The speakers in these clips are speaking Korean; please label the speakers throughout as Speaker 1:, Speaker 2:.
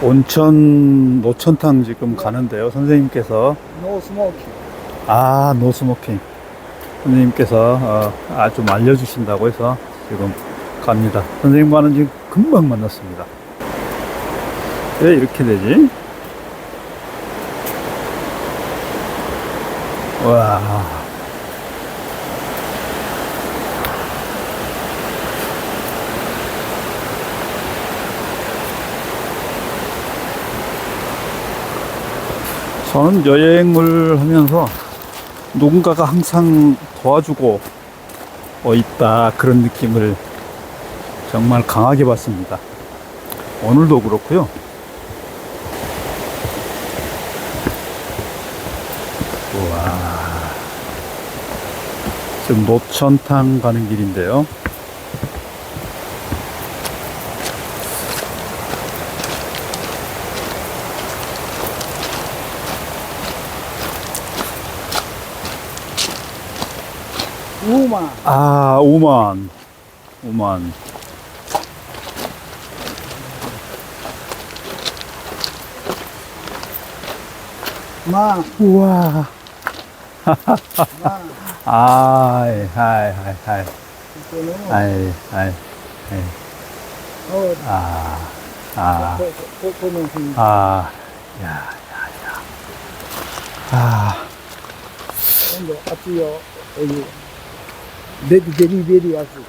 Speaker 1: 온천 노천탕 지금 가는데요. 선생님께서
Speaker 2: 노 스모킹.
Speaker 1: 아, 노 스모킹. 선생님께서 어, 아, 좀 알려주신다고 해서 지금 갑니다. 선생님과는 지금 금방 만났습니다. 왜 이렇게 되지? 와. 저는 여행을 하면서 누군가가 항상 도와주고 어, 있다 그런 느낌을 정말 강하게 받습니다. 오늘도 그렇고요. 우와. 지금 노천탕 가는 길인데요.
Speaker 2: 5만.
Speaker 1: 아, 5만. 5만.
Speaker 2: 만.
Speaker 1: 우와.
Speaker 2: 만.
Speaker 1: 아이, 하이, 하이, 하이.
Speaker 2: 이거는
Speaker 1: 아이, 아이, 아이.
Speaker 2: 어,
Speaker 1: 아, 아,
Speaker 2: 고- 고- 고는 좀
Speaker 1: 아, 야, 야, 야. 아,
Speaker 2: 근데 앞뒤요 여기 very, very, very acid.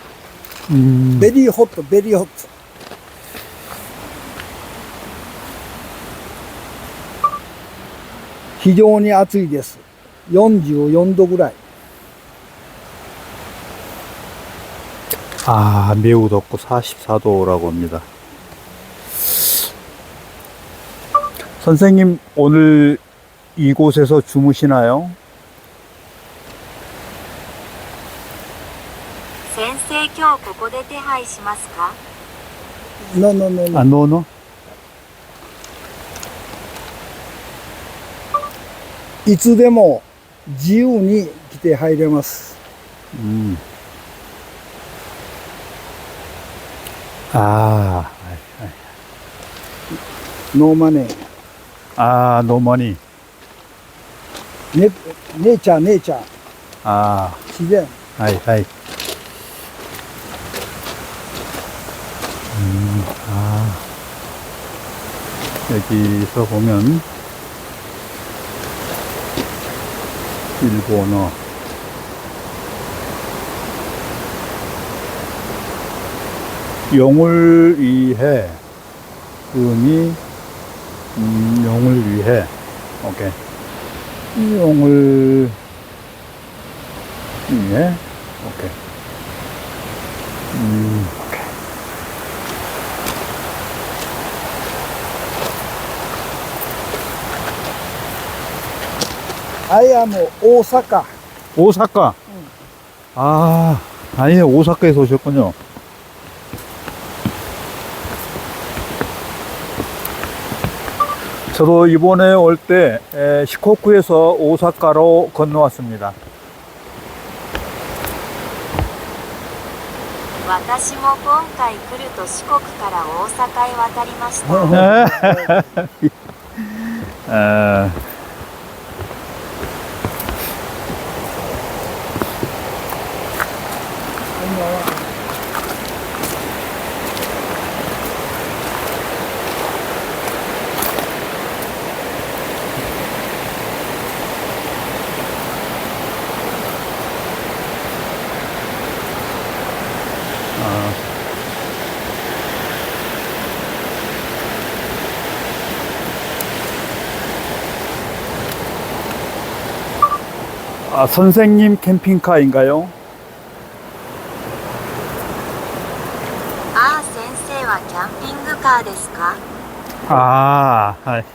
Speaker 2: Mm. Very hot, very hot.非常に暑いです。44度ぐらい。
Speaker 1: 아, 매우 덥고 44도라고 합니다. 선생님, 오늘 이곳에서 주무시나요?
Speaker 3: 生今日ここで手配しますか
Speaker 2: ？No, no, no. no.
Speaker 1: No, no?
Speaker 2: いつでも自由に来て入れます。
Speaker 1: うん。ああ、はいはい。
Speaker 2: ノーマネー。
Speaker 1: ああ、ノーマニー。
Speaker 2: ね、ネイチャー、ネイチャー。
Speaker 1: ああ。
Speaker 2: 自然。
Speaker 1: はいはい。 여기서 보면, 일본어. 용을 위해, 음이, 음, 용을 위해. 오케이. 용을 위해. 오케이. 음, 오케이.
Speaker 2: アイアム大阪。
Speaker 1: 오사카. 아, 아니, 오사카에서 오셨군요. 저도 이번에 올 때 시코쿠에서 오사카로 건너왔습니다.
Speaker 3: 私も今回来ると四国から大阪へ渡りました。
Speaker 1: 에, 아, 선생님 캠핑카인가요?
Speaker 3: ンピングカーですか？
Speaker 1: ああはい。